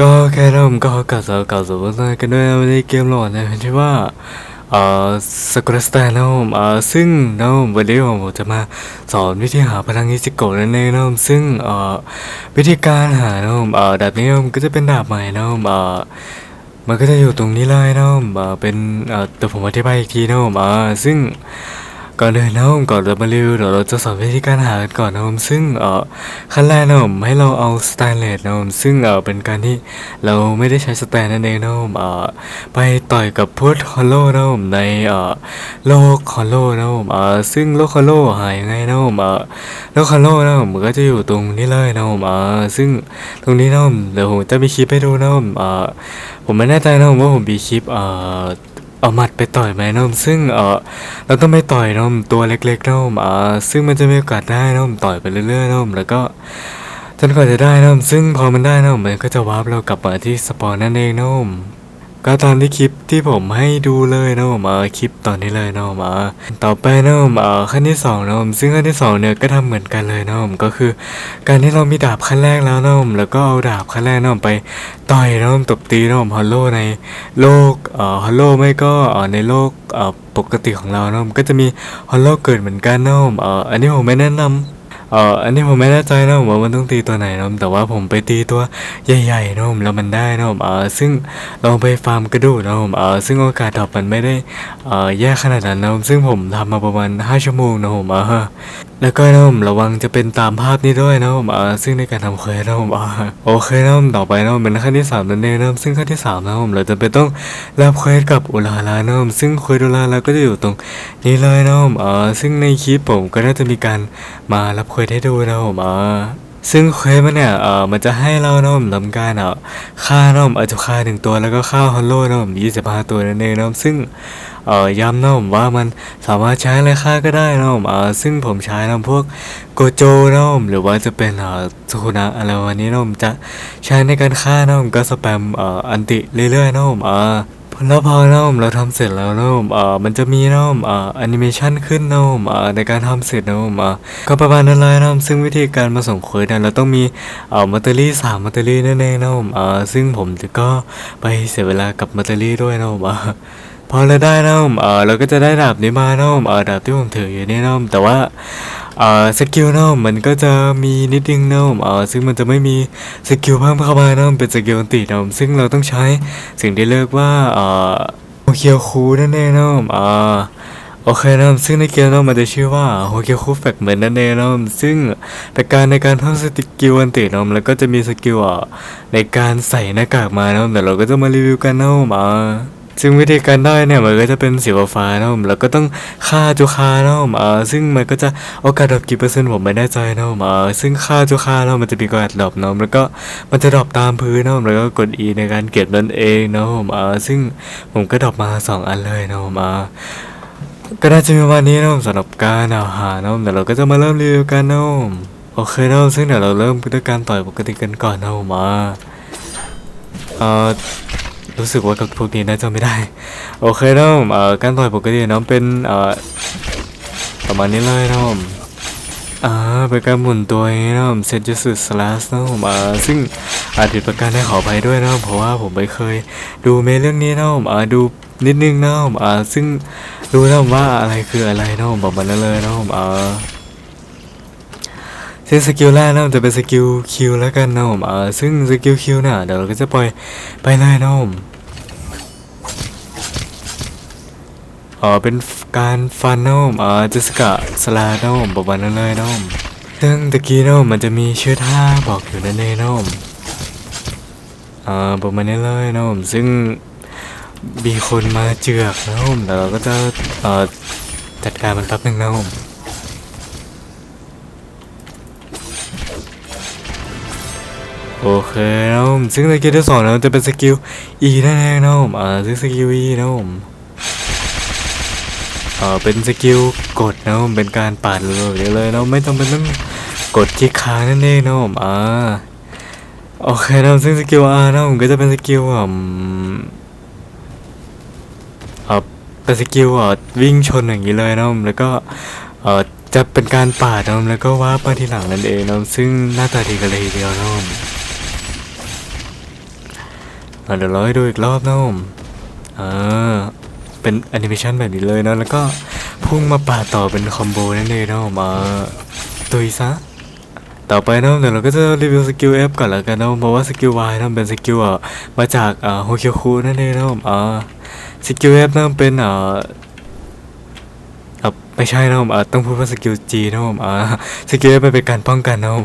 ก็แค่เริ่มก็กลับสู่กลับสู่เรื่องกันด้วยในเกมหลดนะที่ว่าเอ่อสกุลสแตนนะผมเอ่อซึ่งนะผมวันนี้ผมจะมาสอนวิธีหาพลังอิจิโกะนั่นเองนะผมซึ่งเอ่อวิธีการหานะผมเอ่อดาบนี้นะผมก็จะเป็นดาบใหม่นะผมเอ่อมันก็จะอยู่ตรงนี้เลยนะผมเอ่อเป็นเอ่อแต่ผมอธิบายอีกทีนะผมเอ่อซึ่ง ก่อนอื่นะผมก่อนเรามารีวิวเดี๋ยวเราจะสอนวิธีการหากันก่อนนะผมซึ่งเอ่อขั้นแรกนะผมให้เราเอาสแตนเลสนะผมซึ่งเอ่อเป็นการที่เราไม่ได้ใช้สแตนนั่นเองนะผมเอ่อไปต่อยกับพุทฮอลโลนะผมในเอ่อโลกฮอลโลนะผมเอ่อซึ่งโลกฮอลโลหายยังไงนะผมเอ่อโลกฮอลโลนะผมมันก็จะอยู่ตรงนี้เลยนะผมเอ่อซึ่งตรงนี้นะผมเดี๋ยวผมจะมีคลิปให้ดูนะผมเอ่อผมไม่แน่ใจนะผมว่าผมมีคลิปเอ่อ เอาหมัดไปต่อยไหมน้องซึ่งเออเราต้องไปต่อยน้องตัวเล็กๆน้องอ่าซึ่งมันจะมีโอกาสได้น้อมต่อยไปเรื่อยๆน้อมแล้วก็จนกว่าจะได้น้อมซึ่งพอมันได้น้อมมันก็จะวาร์ปเรากลับมาที่สปอนนั่นเองน้อม ก็ตามที่คลิปที่ผมให้ดูเลยน้องมาคลิปตอนนี้เลยน้องมาต่อไปน้องอ่าขั้นที่สองน้องซึ่งขั้นที่สองเนี่ยก็ทำเหมือนกันเลยน้องก็คือ การที่เรามีดาบขั้นแรกแล้วน้องแล้วก็เอาดาบขั้นแรกน้องไปต่อยน้องตบตีน้องฮอลโลในโลกเอ่อฮอลโลไม่ก็เอ่อในโลกเอ่อปกติของเราเนาะมันก็จะมีฮอลโลเกิดเหมือนกันเนาะเอ่ออันนี้ผมไม่แนะนำ เอ่ออันนี้ผมไม่แน่ใจนะผมว่ามันต้องตีตัวไหนนะแต่ว่าผมไปตีตัวใหญ่ๆนะผมแล้วมันได้นะผมเอ่อซึ่งลองไปฟาร์มกระดูกนะผมเอ่อซึ่งโอกาสดรอปมันไม่ได้เอ่อแย่ขนาดนั้นนะซึ่งผมทำมาประมาณ 5 ชั่วโมงนะผมเออ แล้วก็นะผมระวังจะเป็นตามภาพนี้ด้วยนะผมอ่าซึ่งในการทำเควสนะผมอ่าโอเคนะผมต่อไปนะผมเป็นขั้นที่สามนั่นเองนะผมซึ่งขั้นที่สามนะผมเราจะเป็นต้องรับเควสกับอุลาลานะผมซึ่งเควสอุลาลาก็จะอยู่ตรงนี้เลยนะผมอ่าซึ่งในคลิปผมก็น่าจะมีการมารับเควสให้ดูนะผมอ่าซึ่งเควสมันเนี่ยเออมันจะให้เรานะผมทำการเอ่อฆ่านะผมอาจจะฆ่าหนึ่งตัวแล้วก็ฆ่าฮอลโลนะผมยี่สิบห้าตัวนั่นเองนะผมซึ่ง เอ่อย้ำนะผมว่ามันสามารถใช้อะไรค่าก็ได้นะผมเอ่อซึ่งผมใช้นะพวกโกโจนะผมหรือว่าจะเป็นเอ่อสุคุนะอะไรวันนี้นะผมจะใช้ในการฆ่านะผมก็สแปมเอ่ออันติเรื่อยๆนะผมเอ่อแล้วพอนะผมเราทำเสร็จแล้วนะผมเอ่อมันจะมีนะผมเอ่อแอนิเมชันขึ้นนะผมเอ่อในการทำเสร็จนะผมเอ่อก็ประมาณนั้นเลยนะผมซึ่งวิธีการมาส่งเควสเนี่ยเราต้องมีเอ่อมัตเตอรี่สามมัตเตอรี่นั่นเองนะผมเอ่อซึ่งผมก็ไปเสียเวลากับมัตเตอรี่ด้วยนะผมเอ่อ พอเราได้นะผมเออเราก็จะได้ดาบนี้มานะผมเออดาบที่ผมถืออยู่นี่นะผมแต่ว่าเออสกิลนะผมมันก็จะมีนิดนึงนะผมเออซึ่งมันจะไม่มีสกิลเพิ่มเข้ามานะผมเป็นสกิลอันตินะผมซึ่งเราต้องใช้สิ่งที่เรียกว่าเออโฮเคียวคูนั่นเองนะผมเออโอเคนะผมซึ่งในเกมนะมันจะชื่อว่าโฮเคียวคูแฟกเหมือนนั่นเองนะผมซึ่งเป็นการในการเพิ่มสกิลอันตินะผมแล้วก็จะมีสกิลอะในการใส่หน้ากากมานะผมเดี๋ยวเราก็จะมารีวิวกันนะมเออ ซึ่งวิธีการได้เนี่ยมันก็จะเป็นสีฟ้าๆนะผมแล้วก็ต้องค่าจุคานะผมอ่าซึ่งมันก็จะโอกาสดรอปกี่เปอร์เซ็นต์ผมไม่แน่ใจนะผมอ่าซึ่งค่าจุคาแล้วมันจะมีโอกาสดรอปนะผมแล้วก็มันจะดรอปตามพื้นนะผมแล้วก็กด E ในการเก็บนั่นเองนะผมอ่าซึ่งผมก็ดรอปมาสองอันเลยนะผมอ่าก็น่าจะมีวันนี้นะผมสำหรับการเอาหานะผมเดี๋ยวเราก็จะมาเริ่มรีวิวกันนะผมโอเคนะผมซึ่งเดี๋ยวเราเริ่มด้วยการต่อยปกติกันก่อนนะผมอ่าเอ่อ รู้สึกว่ากับพวกนี้น่าจะไม่ได้ โอเคนะผมเอ่อการต่อยปกติน้องเป็นเอ่อประมาณนี้เลยนะผมอ่าเป็นการหมุนตัวนะผมเซนจูสึสลัสนะผมอ่าซึ่งอาจผิดประการได้ขอไปด้วยนะเพราะว่าผมไม่เคย ดูเมเรื่องนี้นะผมอ่าดูนิดนึงนะผมอ่าซึ่งรู้นะว่าอะไรคืออะไรนะผมบอกมาเลยนะผมอ่าซึ่งสกิลแรกนะมันจะเป็นสกิลคิวแล้วกันนะผมอ่าซึ่งสกิลคิวเนี่ยเดี๋ยวเราก็จะปล่อยไปเลยนะผม อ๋อเป็นการฟันนมอ่าจิสกะสลาโนมประมาณนั้นเลยนมซึ่งตะกี้นมมันจะมีชื่อท่าบอกอยู่นั่นเองนะผมอ่าประมาณนี้เลยนมซึ่งมีคนมาเจือกนะผมแต่เราก็จะเอ่อจัดการมันแป๊บหนึงนะผมโอเคนะผมซึ่งสกิลที่สองนะจะเป็นสกิล E นั่นเองนะผมอ่าซึ่งสกิล E นะผม ออเป็นสกิลกดนะผมเป็นการปาดเลยเลยเนาะไม่ต้องเป็นต้องกดที่ค้างนั่นเองนะผมอ่าโอเคนะซึ่งสกิล R นะผมก็จะเป็นสกิลอ่าเอ่อเป็นสกิลอะวิ่งชนอย่างนี้เลยนะผมแล้วก็เอ่อจะเป็นการปาดนะผมแล้วก็ว่าไปทีหลังนั่นเองนะซึ่งหน้าตาดีกันเลยทีเดียวนะผมอะเดี๋ยวเราให้ดูอีกรอบนะผมอ่า เป็นแอนิเมชันแบบนี้เลยนะแล้วก็พุ่งมาปาดต่อเป็นคอมโบนั่นเองนะมาตุยซะต่อไปนะเดี๋ยวเราก็จะรีวิวสกิล F ก่อนแล้วกันนะเพราะว่าสกิล Y นะเป็นสกิลอะมาจากอ่าโฮเคียวคูนั่นเองนะอ่าสกิล F นะเป็นอ่าอะไม่ใช่นะผมต้องพูดว่าสกิล G นะผมสกิล F มันเป็นการป้องกันนะผม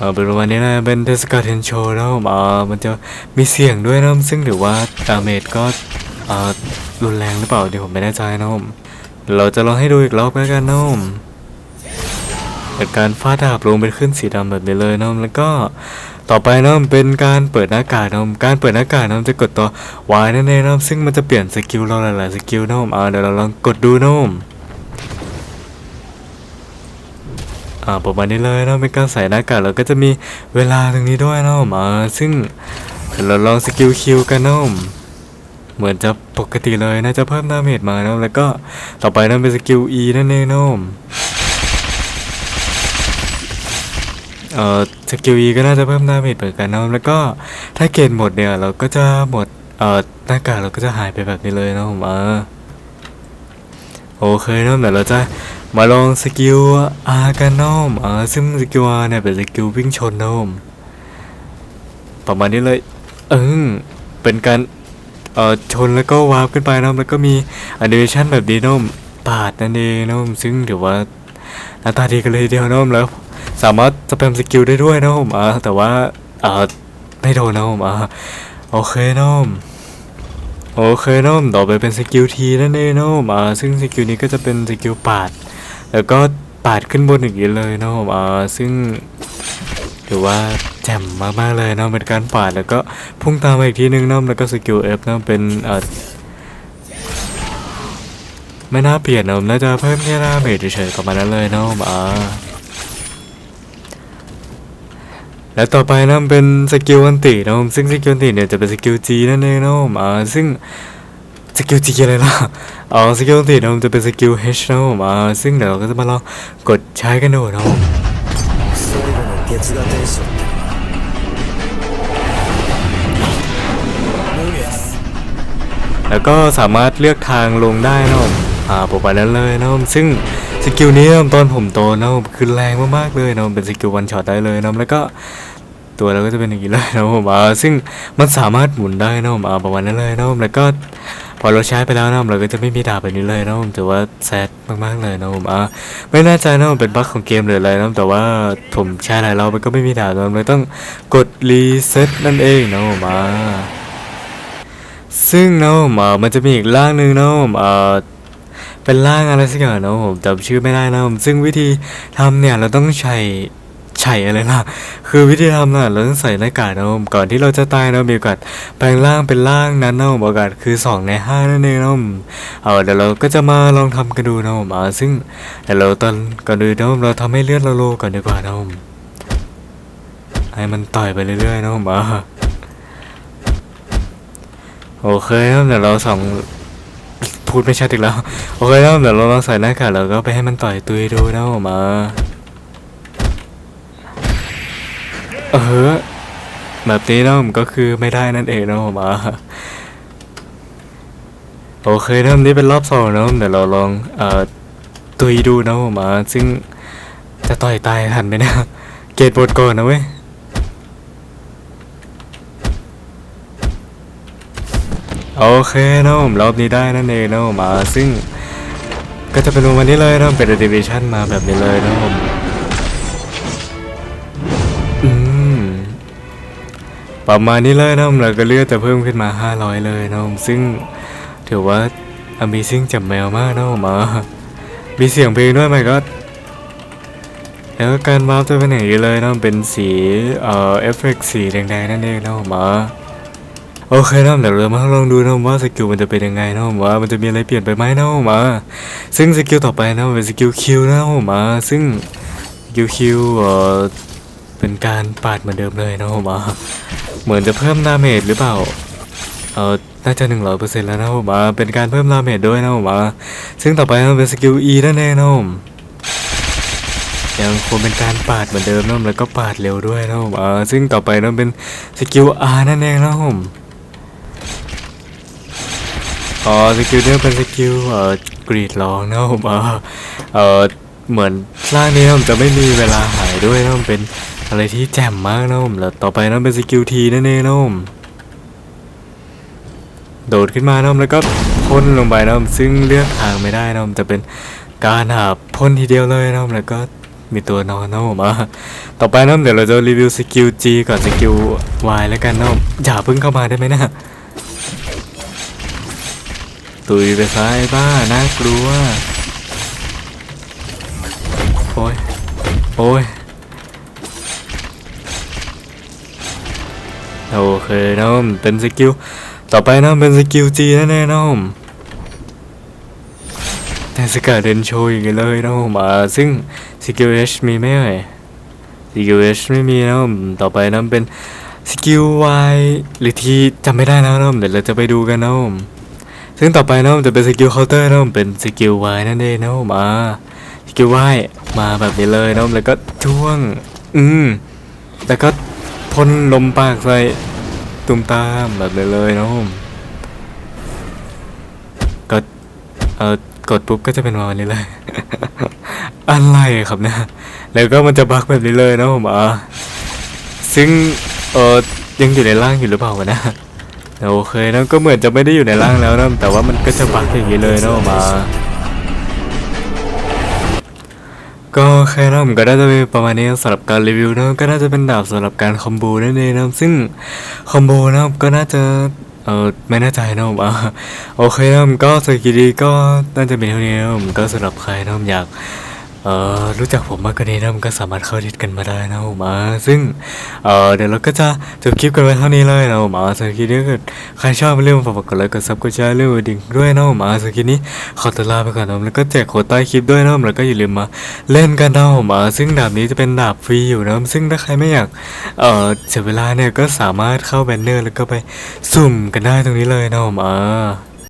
อ่าอ่าเป็นประมาณนี้นะเป็นเทศกาลเทนโชนะผมอ่ามันจะมีเสียงด้วยนะซึ่งถือว่าดาเมจก็อ่ารุนแรงหรือเปล่าเดี๋ยวผมไม่แน่ใจนะผมเราจะลองให้ดูอีกรอบแล้วกันน้องเป็นการฟาดดาบลงเป็นขึ้นสีดำแบบนี้เลยน้องแล้วก็ต่อไปน้องเป็นการเปิดหน้ากากน้องการเปิดหน้ากากน้องจะกดตัว Y นั่นเองน้องซึ่งมันจะเปลี่ยนสกิลเราหลายๆสกิลน้องอ่าเดี๋ยวเราลองกดดูน้อง อ่าประมาณนี้เลยน้องเป็นการใส่หน้ากากเราก็จะมีเวลาตรงนี้ด้วยน้องอ่าซึ่งเราลองสกิลคิวกันน้องเหมือนจะปกติเลยน่าจะเพิ่มดาเมจมานะแล้วก็ต่อไปนั่นเป็นสกิล E นั่นเองนะผมเอ่อสกิล E ก็น่าจะเพิ่มดาเมจเหมือนกันนะแล้วก็ถ้าเกณฑ์หมดเนี่ยเราก็จะหมดเอ่อหน้ากากเราก็จะหายไปแบบนี้เลยนะผมอ่าโอเคนะเดี๋ยวเราจะ มาลองสกิล R กันนะผมอ่าซึ่งสกิลเนี่ยเป็นสกิลวิ่งชนนะผมประมาณนี้เลยเออเป็นการเอ่อชนแล้วก็วาร์ปขึ้นไปนะแล้วก็มีแอนิเมชันแบบดีโนมปาดนั่นเองนะผมซึ่งถือว่าหน้าตาดีกันเลยทีเดียวนะผมแล้ว สามารถสแปมสกิลได้ด้วยนะผมอ่าแต่ว่าอ่าไม่โดนนะผมอ่าโอเคนะผมโอเคนะผมต่อไปเป็นสกิลทีนั่นเองนะผมอ่าซึ่งสกิลนี้ก็จะเป็นสกิลปาด แล้วก็ปาดขึ้นบนอย่างนี้เลยนะผมอ่าซึ่งถือว่าแจ่มมากๆเลยเนาะเป็นการปาดแล้วก็พุ่งตามมาอีกทีนึงเนาะแล้วก็สกิลเอฟเนาะเป็นเออไม่น่าเปลี่ยนเนาะน่าจะเพิ่มแค่ดาเมจเฉยๆประมาณนั้นเลยเนาะอ่าแล้วต่อไปนะเป็นสกิลอันติเนาะซึ่งสกิลอันติเนี่ยจะเป็นสกิลจีนั่นเองเนาะอ่าซึ่ง สกิลจีอะไรล่ะอ๋อสกิลติดน้องจะเป็นสกิล H นะผมอ่าซึ่งเดี๋ยวเราก็จะมาลองกดใช้กันดูนะผมแล้วก็สามารถเลือกทางลงได้นะผมอ่าประมาณนั้นเลยนะผมซึ่งสกิลนี้ตอนผมโตนะผมคือแรงมากๆเลยนะผมเป็นสกิลวันช็อตได้เลยนะแล้วก็ ตัวเราก็จะเป็นอย่างนี้เลยนะผมอ่าซึ่งมันสามารถหมุนได้นะผมอ่าประมาณนั้นเลยนะผมแล้วก็พอเราใช้ไปแล้วนะผมเราก็จะไม่มีดาบแบบนี้เลยนะผมถือว่าแซดมากๆเลยนะผมอ่าไม่แน่ใจนะผมเป็นบั๊กของเกมหรืออะไรนะแต่ว่าผมใช้หลายรอบมันก็ไม่มีดาบนะผมเลยต้องกดรีเซ็ตนั่นเองนะผมอ่าซึ่งนะผมอ่อมันจะมีอีกร่างหนึ่งนะผมเอ่อเป็นร่างอะไรสักอย่างนะผมจำชื่อไม่ได้นะผมซึ่งวิธีทำเนี่ยเราต้องใช้ ใช้อะไรล่ะ คือวิธีทำน่ะเราต้องใส่หน้ากากนะผมก่อนที่เราจะตายนะมีโอกาสแปลงร่างเป็นร่างนั้นนะผมโอกาสคือสองในห้านั่นเองนะผมเอาเดี๋ยวเราก็จะมาลองทำกันดูนะผมอ่าซึ่งเดี๋ยวเราตอนก่อนดูนะผมเราทำให้เลือดเราโลก่อนดีกว่านะผมให้มันต่อยไปเรื่อยๆนะผมอ่าโอเคครับเดี๋ยวเราสองพูดไม่ชัดอีกแล้ว โอเคครับเดี๋ยวเราลองใส่หน้ากากแล้วก็ไปให้มันต่อยตุยดูนะออกมา เออแบบนี้นะผมก็คือไม่ได้นั่นเองนะผมมาโอเคนะนี่เป็นรอบสองนะผมเดี๋ยวเราลองเอ่อตุยดูนะผมมาซึ่งจะต่อยตายทันไหมเนี่ยเกตบทก่อนนะเว้ยโอเคนะผมรอบนี้ได้นั่นเองนะผมอ่าซึ่งก็จะเป็นวันนี้เลยนะเป็น a อ t i v a t i o n มาแบบนี้เลยนะผม ประมาณนี้เลยนะผมแล้วก็เลือดจะเพิ่มขึ้นมา 500 เลยนะผมซึ่งถือว่า Amazing จับแมวมากนะผมอ่ามีเสียงเพลงด้วยไหมก็แล้วก็การวาร์ปจะเป็นอย่างนี้เลยนะเป็นสีเอ่อเอฟเฟกต์สีแดงๆนั่นเองนะผมอ่าโอเคนะเดี๋ยวเรามาลองดูนะว่าสกิลมันจะเป็นยังไงนะผมว่ามันจะมีอะไรเปลี่ยนไปไหมนะผมว่าซึ่งสกิลต่อไปนะเป็นสกิลคิวนะผมว่าซึ่งสกิลคิวเอ่อ เป็นการปาดเหมือนเดิมเลยนะผมว่าเหมือนจะเพิ่มดาเมจหรือเปล่าเออน่าจะหนึ่งร้อยเปอร์เซ็นต์แล้วนะผมว่าเป็นการเพิ่มดาเมจด้วยนะผมว่าซึ่งต่อไปนเป็นสกิล E นั่นเองนะผมยังคงเป็นการปาดเหมือนเดิมนะผมแล้วก็ปาดเร็วด้วยนะผมอ่าซึ่งต่อไปนะเป็นสกิล R นั่นเองนะผมอ๋อสกิลเนี้เป็นสกิลเอ่อกรีดร้องนะผมอ่าเอ่อเหมือนร่างนี้ผมจะไม่มีเวลาหายด้วยนะผมเป็น อะไรที่แจ่มมากนะผมแล้วต่อไปนะเป็นสกิลทีนั่นเองนะผมโดดขึ้นมานะผมแล้วก็พ่นลงไปนะผมซึ่งเลือกทางไม่ได้นะผมจะเป็นการหาพ่นทีเดียวเลยนะผมแล้วก็มีตัวนอนนะผมอะต่อไปนะผมเดี๋ยวเราจะรีวิวสกิล G ก่อนสกิล Y แล้วกันนะผมอย่าเพิ่งเข้ามาได้ไหมนะตุยไปซ้ายบ้าน่ากลัวโอ้ยโอ้ย โอเคนะผมเป็นสกิลต่อไปนะเป็นสกิลจีแน่ๆนะผมแต่สกัดเดนโชว์อย่างนี้เลยนะผมอ่าซึ่งสกิล H มีไหมเอ่ยสกิล H ไม่มีนะผมต่อไปนะเป็นสกิล Y หรือที่จำไม่ได้แล้วนะผมเดี๋ยวเราจะไปดูกันนะผมซึ่งต่อไปนะผมจะเป็นสกิลเคาน์เตอร์นะผมเป็นสกิล Y นั่นเองนะผมอ่าสกิล Y มาแบบนี้เลยนะผมแล้วก็ช่วง อืมแล้วก็ พ่นลมปากใส่ตุ้มตามแบบนี้เลยนะผมก็เออกดปุ๊บก็จะเป็นประมาณนี้เลย อะไรครับเนะแล้วก็มันจะบักแบบนี้เลยนะผมอ่าซึ่งเออยังอยู่ในร่างอยู่หรือเปล่าวะนะแต่โอเคนะก็เหมือนจะไม่ได้อยู่ในร่างแล้วนะแต่ว่ามันก็จะบักอย่างนี้เลยนะผมอ่า ก็แค่นั้นผมก็น่าจะเป็นประมาณนี้สำหรับการรีวิวนะก็น่าจะเป็นดาบสำหรับการคอมโบนั่นเองนะซึ่งคอมโบนะก็น่าจะเออไม่แน่ใจนะผมอะโอเคนะผมก็สกิดีก็น่าจะเป็นเท่านี้นะผมก็สำหรับใครนะผมอยาก เอ่อรู้จักผมมากกว่านี้นะผมก็สามารถเข้าดิสกันมาได้นะผมอะซึ่งเอ่อเดี๋ยวเราก็จะจบคลิปกันไว้เท่านี้เลยนะผมอะสกิดีถ้าเกิดใครชอบเรื่องฝากกดไลค์กดซับกดแชร์เรื่องดิ่งด้วยนะผมอะสกินี้ขอตัวลาไปก่อนนะแล้วก็แจกโค้ดใต้คลิปด้วยนะผมแล้วก็อย่าลืมมาเล่นกันนะผมอะซึ่งดาบนี้จะเป็นดาบฟรีอยู่นะซึ่งถ้าใครไม่อยากเอ่อเสียเวลาเนี่ยก็สามารถเข้าแบนเนอร์แล้วก็ไปสุ่มกันได้ตรงนี้เลยนะผมอ่า